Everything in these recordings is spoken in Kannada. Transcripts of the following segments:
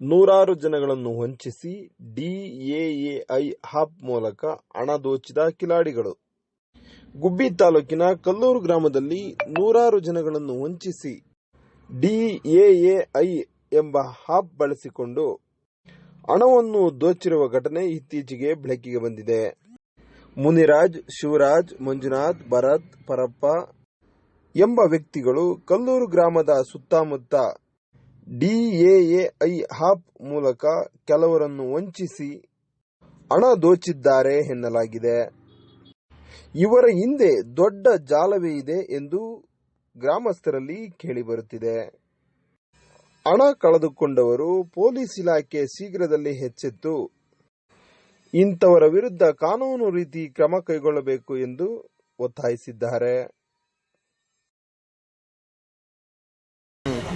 ನೂರಾರು ಜನಗಳನ್ನು ವಂಚಿಸಿ ಡಿಎಎಐ ಹಾಪ್ ಮೂಲಕ ಹಣ ದೋಚಿದ ಕಿಲಾಡಿಗಳು. ಗುಬ್ಬಿ ತಾಲೂಕಿನ ಕಲ್ಲೂರು ಗ್ರಾಮದಲ್ಲಿ ನೂರಾರು ಜನಗಳನ್ನು ವಂಚಿಸಿ ಡಿಎಎಐ ಎಂಬ ಹಾಪ್ ಬಳಸಿಕೊಂಡು ಹಣವನ್ನು ದೋಚಿರುವ ಘಟನೆ ಇತ್ತೀಚೆಗೆ ಬೆಳಕಿಗೆ ಬಂದಿದೆ. ಮುನಿರಾಜ್, ಶಿವರಾಜ್, ಮಂಜುನಾಥ್, ಭರತ್, ಪರಪ್ಪ ಎಂಬ ವ್ಯಕ್ತಿಗಳು ಕಲ್ಲೂರು ಗ್ರಾಮದ ಸುತ್ತಮುತ್ತ ಡಿಎಎಐ ಹಾಪ್ ಮೂಲಕ ಕೆಲವರನ್ನು ವಂಚಿಸಿ ಹಣ ದೋಚಿದ್ದಾರೆ ಎನ್ನಲಾಗಿದೆ. ಇವರ ಹಿಂದೆ ದೊಡ್ಡ ಜಾಲವೇ ಇದೆ ಎಂದು ಗ್ರಾಮಸ್ಥರಲ್ಲಿ ಕೇಳಿಬರುತ್ತಿದೆ. ಹಣ ಕಳೆದುಕೊಂಡವರು ಪೊಲೀಸ್ ಇಲಾಖೆ ಶೀಘ್ರದಲ್ಲಿ ಎಚ್ಚೆತ್ತು. ಇಂಥವರ ವಿರುದ್ಧ ಕಾನೂನು ರೀತಿ ಕ್ರಮ ಕೈಗೊಳ್ಳಬೇಕು ಎಂದು ಒತ್ತಾಯಿಸಿದ್ದಾರೆ.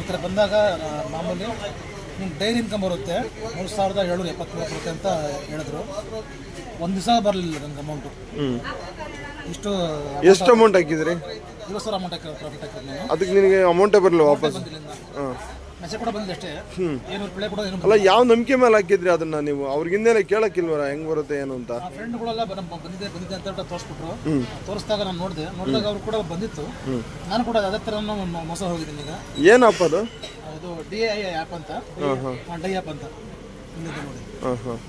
ಈ ಥರ ಬಂದಾಗ ಮಾಮೂಲಿ ನಿಮ್ಗೆ ಡೈರಿ ಇನ್ಕಮ್ ಬರುತ್ತೆ. ಮೂರು ಸಾವಿರದ ಏಳ್ನೂರ ಎಪ್ಪತ್ತ್ಮೂರು ಬರುತ್ತೆ ಅಂತ ಹೇಳಿದ್ರು. ಒಂದು ದಿವಸ ಬರಲಿಲ್ಲ ನನಗೆ ಅಮೌಂಟು ಇಷ್ಟು ಎಷ್ಟು ಅಮೌಂಟ್ ಹಾಕಿದ್ರಿ? ಐವತ್ತು ಸಾವಿರ ಅಮೌಂಟ್ ಹಾಕಿರೋ ಪ್ರಾಫಿಟ್ ಹಾಕಿದ್ರು ನಾನು. ಅದಕ್ಕೆ ನಿನಗೆ ಅಮೌಂಟೇ ಬರಲಿಲ್ಲ ವಾಪಸ್? ಬಂದಿಲ್ಲ ಹಾಂ. ಮೆಸೇಜ್ ಕೂಡ ಬಂದಿದೆ ಅಷ್ಟೇ. ಕೂಡ ಏನು ಅಲ್ಲ ಯಾವ ನಂಬಿಕೆ ಮೇಲೆ ಹಾಕಿದ್ರಿ ಅದನ್ನ ನೀವು? ಅವ್ರಿಗಿಂದೇನೆ ಕೇಳಕ್ಕಿಲ್ವರ? ಹೆಂಗ್ ಬರುತ್ತೆ ಏನು ಅಂತ? ಫ್ರೆಂಡ್ಗಳೆಲ್ಲ ಬಂದಿದೆ ಬಂದಿದೆ ಅಂತ ಹೇಳ್ಬಿಟ್ಟು ತೋರಿಸ್ಬಿಟ್ರು. ತೋರಿಸಿದಾಗ ನಾನು ನೋಡಿದೆ. ನೋಡಿದಾಗ ಅವ್ರು ಕೂಡ ಬಂದಿತ್ತು. ನಾನು ಕೂಡ ಅದೇ ಥರ ಮೋಸ ಹೋಗಿದ್ದೀನಿ ಈಗ. ಏನಪ್ಪ ಅದು? ಅದು ಡಿ ಐ ಆ್ಯಪ್ ಅಂತ. ಡೈ ಆ್ಯಪ್ ಅಂತ. ಹಾಂ ಹಾಂ.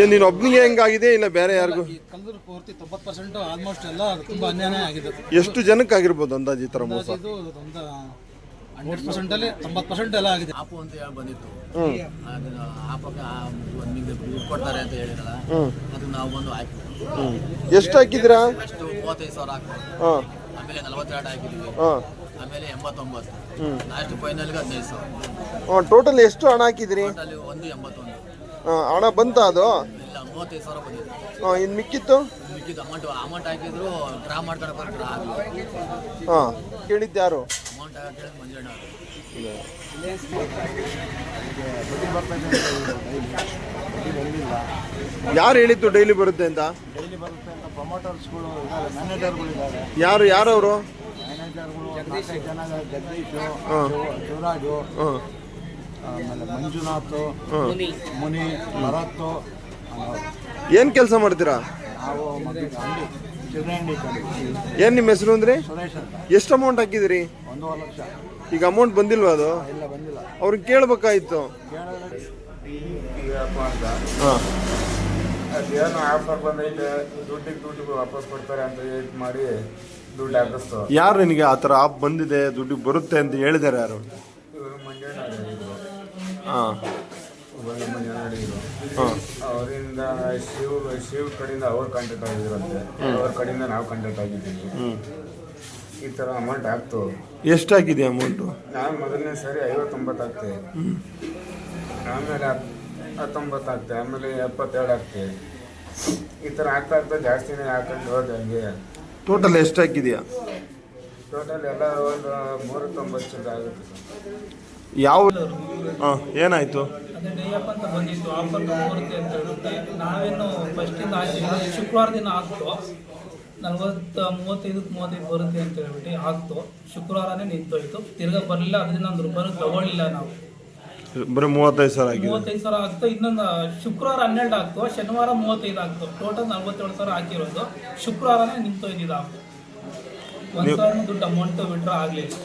ಏನ್ ನೀನು ಒಬ್ನಿಗೆ ಹೆಂಗಾಗಿದೆ ಇಲ್ಲ ಬೇರೆ ಯಾರಿಗೂ? ಈ ಕಲ್ಲೂರು ಪೂರ್ತಿ ತೊಂಬತ್ತು ಪರ್ಸೆಂಟ್ ಆಲ್ಮೋಸ್ಟ್ ಎಲ್ಲ ತುಂಬ ಅನ್ಯಾಯ ಆಗಿದೆ. ಎಷ್ಟು ಜನಕ್ಕೆ ಆಗಿರ್ಬೋದು ಅಂದಾಜು ಈ ಥರ ಮೋಸ? ಇದು ಒಂದು ಹಂಡ್ರೆಡ್ ಪರ್ಸೆಂಟಲ್ಲಿ ತೊಂಬತ್ತು ಪರ್ಸೆಂಟ್ ಎಲ್ಲ ಆಗಿದೆ. ಆಪು ಅಂತ ಹೇಳಿ ಬಂದಿತ್ತು. ಅದನ್ನ ಆಪಕ್ಕೆ ನಿಮ್ಗೆ ದುಡ್ಡು ಕೊಡ್ತಾರೆ ಅಂತ ಹೇಳಿರಲ್ಲ ಅದು ನಾವು ಬಂದು ಹಾಕಿ. ಎಷ್ಟು ಹಾಕಿದ್ರಾ ಅಷ್ಟು ಮೂವತ್ತೈದು ಸಾವಿರ ಹಾಕ್ತೀವಿ ಆಮೇಲೆ ನಲವತ್ತೆರಡು ಹಾಕಿದ್ವಿ ಆಮೇಲೆ ಎಂಬತ್ತೊಂಬತ್ತು. ಲಾಸ್ಟ್ ಫೈನಲ್ಗೆ ಹದಿನೈದು ಸಾವಿರ. ಟೋಟಲ್ ಎಷ್ಟು ಹಣ ಹಾಕಿದ್ರಿ? ಟೋಟಲಿ ಒಂದು ಎಂಬತ್ತೊಂದು. ಹಣ ಬಂತ ಅದು? ಮೂವತ್ತೈದು ಸಾವಿರ ಬಂದಿದೆ. ಹಾಂ ಇನ್ನು ಮಿಕ್ಕಿತ್ತು ಮಿಕ್ಕಿದ್ದು ಅಮೌಂಟ್ ಅಮೌಂಟ್ ಹಾಕಿದ್ರು ಡ್ರಾ ಮಾಡ್ಕೊಂಡು ಬಂದು ಡ್ರಾ ಆಗಲಿ ಹಾಂ ಕೇಳಿದ್ದು ಯಾರು? ಅಮೌಂಟ್ ಹಾಕಿದ್ರೆ ಮಂಜಣ್ಣ ಯಾರು ಹೇಳಿತ್ತು ಡೈಲಿ ಬರುತ್ತೆ ಅಂತ? ಡೈಲಿ ಬರುತ್ತೆ ಅಂತ ಪ್ರಮೋಟರ್ಸ್ಗಳು ಇದ್ದಾರೆ ಮ್ಯಾನೇಜರ್ಗಳಿದ್ದಾರೆ ಯಾರು ಯಾರವರು? ಮ್ಯಾನೇಜರ್ಗಳು ನಾಲ್ಕೈದು ಜನ ಇದ್ದಾರೆ. ಜಗದೀಶು. ಶಿವ- ಶಿವರಾಜು ಹಾಂ. ಆಮೇಲೆ ಮಂಜುನಾಥ್ ಮುನಿ ಭರತ್. ಏನು ಕೆಲಸ ಮಾಡ್ತೀರಾ? ಏನು ನಿಮ್ಮ ಹೆಸರು ಅಂದ್ರೆ? ಎಷ್ಟು ಅಮೌಂಟ್ ಹಾಕಿದಿರಿ? ಈಗ ಅಮೌಂಟ್ ಬಂದಿಲ್ವಾ ಅದು? ಅವ್ರಿಗೆ ಕೇಳ್ಬೇಕಾಯ್ತು. ಹಾಂ. ಅದೇನೋ ಆಫರ್ ಬಂದೈತೆ ದುಡ್ಡಿಗೆ ದುಡ್ಡು ವಾಪಸ್ ಕೊಡ್ತಾರೆ ಅಂತ ವೇಟ್ ಮಾಡಿ ದುಡ್ಡು ಯಾರು ನಿನಗೆ ಆ ಥರ ಆಪ್ ಬಂದಿದೆ ದುಡ್ಡಿಗೆ ಬರುತ್ತೆ ಅಂತ ಹೇಳಿದ್ದಾರೆ ಯಾರು? ಇವರು ಮಂಜಣ್ಣ ಹಾಂ. ಅವರಿಂದ ಶಿವ್ ಶಿವ್ ಕಡೆಯಿಂದ ಅವ್ರು ಕಾಂಟ್ಯಾಕ್ಟ್ ಆಗಿದ್ರಂತೆ. ಅವ್ರ ಕಡೆಯಿಂದ ನಾವು ಕಾಂಟ್ಯಾಕ್ಟ್ ಆಗಿದ್ದೀವಿ. ಈ ಥರ ಅಮೌಂಟ್ ಆಗ್ತು. ಎಷ್ಟು ಹಾಕಿದೆ ಅಮೌಂಟು ನಾನು ಮೊದಲನೇ ಸಾರಿ ಐವತ್ತೊಂಬತ್ತು ಆಗ್ತೆ. ಆಮೇಲೆ ಹತ್- ಹತ್ತೊಂಬತ್ತು ಆಗ್ತೆ ಆಮೇಲೆ ಎಪ್ಪತ್ತೆರಡು ಆಗ್ತೆ. ಈ ಥರ ಆಗ್ತಾ ಆಗ್ತಾ ಜಾಸ್ತಿನೇ ಹಾಕೊಂಡು ಹೋದೆ ಹಂಗೆ. ಟೋಟಲ್ ಎಷ್ಟು ಹಾಕಿದೆಯಾ ಟೋಟಲ್ ಎಲ್ಲ ಒಂದು ಮೂರು ತೊಂಬತ್ತು ಚಿಲ್ಲರೆ ಆಗುತ್ತೆ. ಯಾವ ಹಾಂ ಏನಾಯಿತು? ಅಂತ ಬಂದಿತ್ತು. ಆಫರ್ ಬರುತ್ತೆ ಅಂತ ಹೇಳ್ಬಿಟ್ಟು ನಾವೇನು ಫಸ್ಟಿಂದ ಶುಕ್ರವಾರ ದಿನ ಆಗ್ತು. ನಲ್ವತ್ತು ಮೂವತ್ತೈದಕ್ಕೆ ಮೂವತ್ತೈದು ಬರುತ್ತೆ ಅಂತ ಹೇಳ್ಬಿಟ್ಟು ಆಗ್ತು. ಶುಕ್ರವಾರನೇ ನಿಂತೋಯ್ತು. ತಿರ್ಗಾ ಬರಲಿಲ್ಲ. ಅದರಿಂದ ಒಂದು ರೂಪಾಯಿ ತಗೊಳ್ಳಿಲ್ಲ ನಾವು. ಬರೀ ಮೂವತ್ತೈದು ಸಾವಿರ ಆಗಿದೆ ಮೂವತ್ತೈದು ಸಾವಿರ ಆಗ್ತು. ಇನ್ನೊಂದು ಶುಕ್ರವಾರ ಹನ್ನೆರಡು ಆಗ್ತು. ಶನಿವಾರ ಮೂವತ್ತೈದು ಆಗ್ತು. ಟೋಟಲ್ ನಲ್ವತ್ತೇಳು ಸಾವಿರ ಹಾಕಿರೋದು. ಶುಕ್ರವಾರನೇ ನಿಂತೋಯ್ತಿದ್ದು ಆಗ್ತು. ಒಂದು ಸಾವಿರ ದುಡ್ಡು ಅಮೌಂಟ್ ವಿಡ್ರಾ ಆಗಲಿಲ್ಲ.